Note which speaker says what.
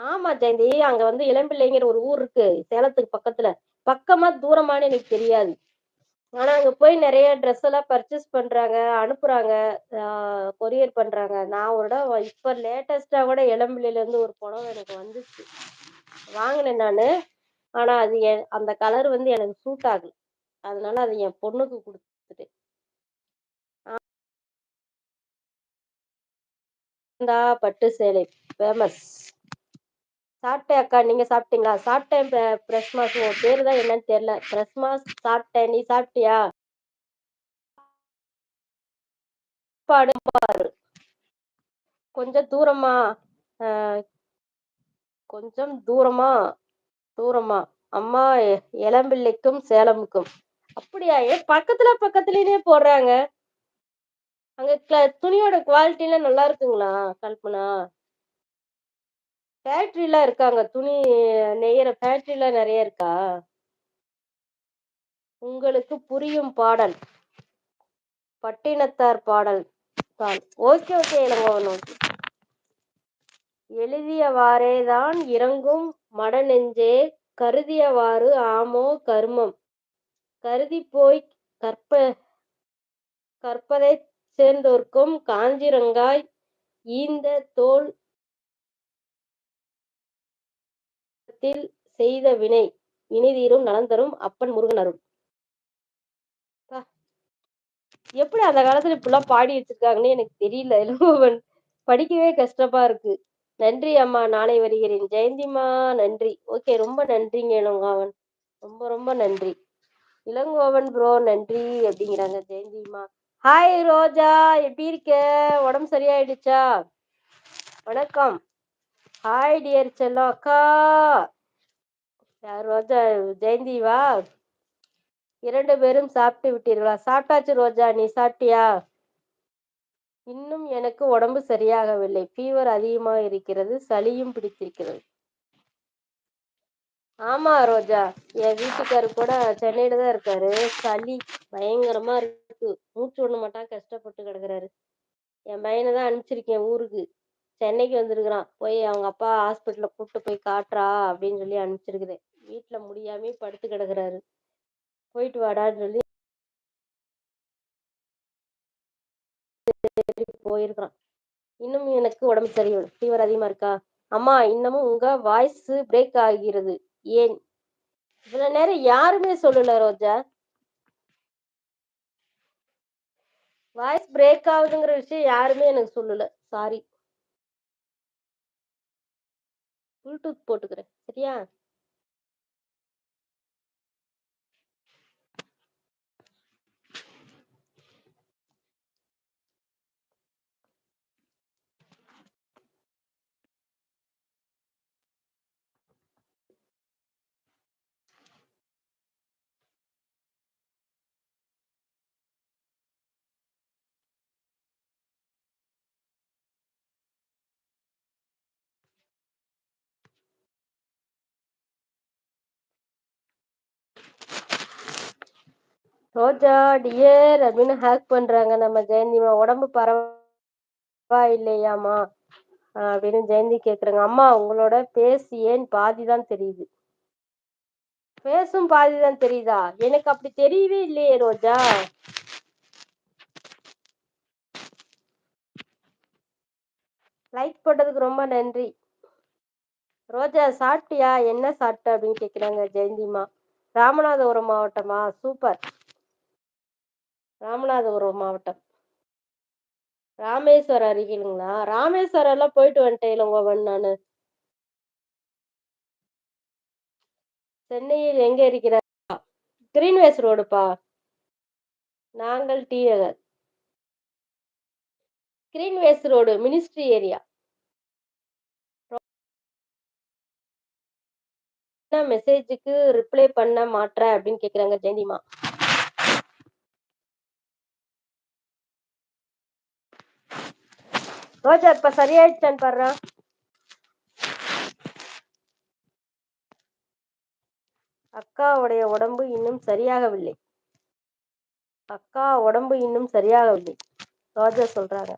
Speaker 1: ஆமா ஜெயந்தி. அங்க வந்து இளம்பிள்ளைங்கிற ஒரு ஊர் இருக்கு. சேலத்துக்கு பக்கத்துல. பக்கமா, தூரமானு எனக்கு தெரியாது. ஆனா, அங்க போய் நிறைய ட்ரெஸ் எல்லாம் பர்ச்சேஸ் பண்றாங்க, அனுப்புறாங்க. கொரியர் பண்றாங்க. நான் ஒரு இடம் இப்ப லேட்டஸ்டா கூட இளம்பிள்ளையிலேருந்து ஒரு புடவ எனக்கு வந்துச்சு. வாங்கினேன் நானு. ஆனா, அது என் அந்த கலர் வந்து எனக்கு சூட் ஆகல. அதனால அது என் பொண்ணுக்கு கொடுத்துட்டு பட்டு சேலை ஃபேமஸ். சாப்பிட்டேன் அக்கா. நீங்க சாப்பிட்டீங்களா? சாப்பிட்டேன் ப பிரஸ்மாஸ். உன் பேரு தான் என்னன்னு தெரியல. பிரஸ்மாஸ் சாப்பிட்டேன். நீ சாப்பிட்டியா? சாப்பாடு பாரு. கொஞ்சம் தூரமா? கொஞ்சம் தூரமா? தூரமா? அம்மா இளம்பிள்ளைக்கும், சேலமுக்கும். அப்படியா? ஏன் பக்கத்துல பக்கத்துலயே போடுறாங்க. அங்க க துணியோட குவாலிட்டிலாம் நல்லா இருக்குங்களா? கல்பனா? ஃபேக்ட்ரிலாம் இருக்காங்க. துணி நெய்யற ஃபேக்ட்ரிலாம் நிறைய இருக்கா? உங்களுக்கு புரியும் பாடல். பட்டினத்தார் பாடல் தான். ஓகே, ஓகே இளங்கோவனும் ஓகே. எழுதியவாறே தான் இறங்கும் மடநெஞ்சே கருதியவாறு ஆமோ கருமம். கருதி போய் கற்ப கற்பதை சேர்ந்தோர்க்கும் காஞ்சிரங்காய் ஈந்த தோல் த்தில் செய்த வினை வினைதீரும் நலந்தரும் அப்பன் முருகன் அருள். எப்படி அந்த காலத்துல இப்படிலாம் பாடி வச்சிருக்காங்கன்னு எனக்கு தெரியல இளங்கோவன். படிக்கவே கஷ்டமா இருக்கு. நன்றி அம்மா. நானே வருகிறேன். ஜெயந்திம்மா நன்றி. ஓகே. ரொம்ப நன்றிங்க இளங்கோவன். ரொம்ப ரொம்ப நன்றி. இளங்கோவன் ப்ரோ நன்றி அப்படிங்கிறாங்க ஜெயந்திம்மா. ஹாய் ரோஜா எப்படி இருக்க? உடம்பு சரியாயிடுச்சா? வணக்கம். ஹாய் டியர் செல்லம் அக்கா. ரோஜா ரோஜா ஜெயந்திவா? இரண்டு பேரும் சாப்பிட்டு விட்டீர்களா? சாப்பிட்டாச்சு ரோஜா. நீ சாப்பிட்டியா? இன்னும் எனக்கு உடம்பு சரியாகவில்லை. ஃபீவர் அதிகமாக இருக்கிறது. சளியும் பிடித்திருக்கிறது. ஆமா ரோஜா. என் வீட்டுக்காரு கூட சென்னையில தான் இருக்காரு. சளி பயங்கரமா இருக்கு. மூச்சு ஒண்ணு மாட்டான் கஷ்டப்பட்டு கிடக்குறாரு. என் பையனை தான் அனுப்பிச்சிருக்கேன் ஊருக்கு. சென்னைக்கு வந்திருக்கிறான். போய் அவங்க அப்பா ஹாஸ்பிட்டல கூப்பிட்டு போய் காட்டுறா அப்படின்னு சொல்லி அனுப்பிச்சிருக்குதே வீட்டில் முடியாம படுத்து கிடக்குறாரு. போயிட்டு வாடான்னு சொல்லி போயிருக்கிறான். இன்னும் எனக்கு உடம்பு சரியில்ல. ஃபீவர் அதிகமா இருக்கா? அம்மா இன்னமும் உங்க வாய்ஸ் பிரேக் ஆகிறது. ஏன்? இவ்வளவு நேரம் யாருமே சொல்லல ரோஜா. வாய்ஸ் பிரேக் ஆகுதுங்கிற விஷயம் யாருமே எனக்கு சொல்லல. சாரி. ப்ளூடூத் போட்டுக்கிறேன். சரியா? ரோஜா டியர் அப்படின்னு ஹேக் பண்றாங்க நம்ம ஜெயந்திமா. உடம்பு பரவா இல்லையாமா அப்படின்னு ஜெயந்தி கேக்குறாங்க அம்மா உங்களோட பேசு ஏன் பாதி தான் தெரியுது. பேசும் பாதி தான் தெரியுதா? எனக்கு அப்படி தெரியவே இல்லையே ரோஜா. லைக் போட்டதுக்கு ரொம்ப நன்றி. ரோஜா சாப்பிட்டியா? என்ன சாப்பிட்ட? அப்படின்னு கேட்குறாங்க ஜெயந்திமா. ராமநாதபுரம் மாவட்டமா? சூப்பர். ராமநாதபுரம் மாவட்டம். ராமேஸ்வரம் அருகிலுங்களா? ராமேஸ்வரம் எல்லாம் போயிட்டு வந்துட்டேன் இளங்கோவன் நானு. சென்னையில் எங்க இருக்கிறா கிரீன்வேஸ் ரோடுப்பா. நாங்கள் T Nagar. Greenways road ministry area. என்ன மெசேஜுக்கு ரிப்ளை பண்ண மாட்டேன் அப்படின்னு கேக்குறாங்க ஜெனிமா ரோஜா இப்ப சரியாயிடுச்சான்னு பாருடா. அக்காவுடைய உடம்பு இன்னும் சரியாகவில்லை. அக்கா உடம்பு இன்னும் சரியாகவில்லை. ரோஜா சொல்றாங்க.